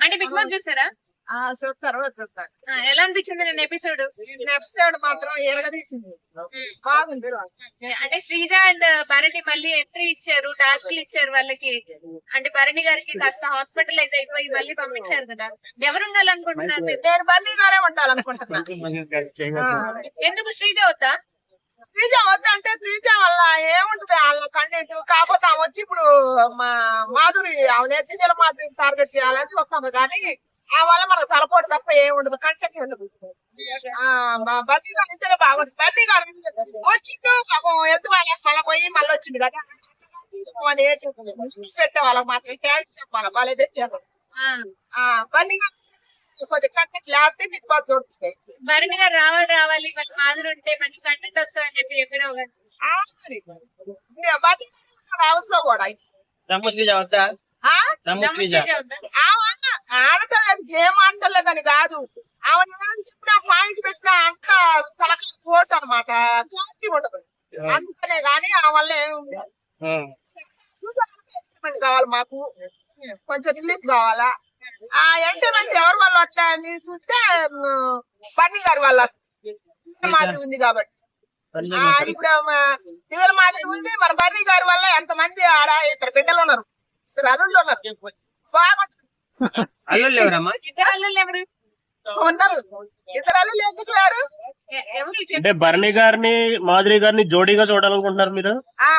అంటే big boss చూసారా? ఆ చూస్తారు చూస్తారు ఆ, ఎలా అనిపించింది నేను ఎపిసోడ్? ఎపిసోడ్ మాత్రం ఎరగదీసింది. బాగుంది అంటే శ్రీజ అండ్ భరణి మళ్ళీ ఎంట్రీ ఇచ్చారు టాస్క్ ఇచ్చారు వాళ్ళకి. అంటే భరణి గారికి కాస్త హాస్పిటలైజ్ అయిపోయి మళ్ళీ పంపించారు కదా. ఎవరు ఉండాలనుకుంటున్నారు మీరు? నేను బన్నీ గారే ఉండాలనుకుంటున్నా. ఆ, ఎందుకు శ్రీజ వద్దా? శ్రీజ వద్దంటే శ్రీజ వల్ల ఏముంటది? వాళ్ళ కంటెంట్ కాకపోతే వచ్చి ఇప్పుడు మా మాధురి ఆమె ఎత్తి నెల మాధురి టార్గెట్ చేయాలని వస్తుంది కానీ ఆ వల్ల మనకు తలపోటు తప్ప ఏముండదు. కంటెంట్ ఉండదు బన్నీ గారు ఇతనే బాగుంటుంది బన్నీ గారు వచ్చిండు పాపం హెల్త్ వాళ్ళ మళ్ళీ పోయి మళ్ళీ వచ్చిండు కదా? పెట్టే వాళ్ళకి మాత్రం థ్యాంక్స్ చెప్పాలి. వాళ్ళే ఆ, ఆ, బన్నీ గారు కొంచెం కంటెంట్ లేకపోతే బిగ్ బాస్ చూస్తుంది భరణి గారు రావాలి రావాలి. వాళ్ళ మాదిరి ఉంటే మంచి కంటెంట్ వస్తుందని చెప్పి చెప్పినావు కదా అవసరం కూడా రమ్మశ్రీజ వద్దా ఆ? దమ్ము రమ్మశ్రీజ శ్రీజ వద్దా ఆమె ఆడటలేదు గేమ్ ఆడటలేదని కాదు. ఆమె చెప్పిన పాయింట్ పెట్టిన అంత తలకి కోట్ అనమాట క్లారిటీ ఉండదు. అందుకనే గానీ ఆ వల్ల కావాలి మాకు. కొంచెం రిలీఫ్ కావాలా? ఆ ఎంటర్టైన్మెంట్ ఎవరి వచ్చా అని చూస్తే మ్, బన్నీ గారి వల్ల మాదిరి ఉంది కాబట్టి. ఆ, ఇప్పుడు దివెల మాదిరి ఉంది. మరి బన్నీ గారి వల్ల ఎంత మంది ఆడ ఇద్దరు బిడ్డలు ఉన్నారు? అల్లుళ్ళు ఉన్నారు. బాగుంటుంది. ఇద్దరు అల్లుళ్ళు ఎవరు? ఉన్నారు. ఇద్దరు అల్లుళ్ళు ఎందుకు లేరు. అంటే భరణి గారిని మాధురి గారిని జోడీగా చూడాలనుకుంటున్నారు మీరు? ఆ.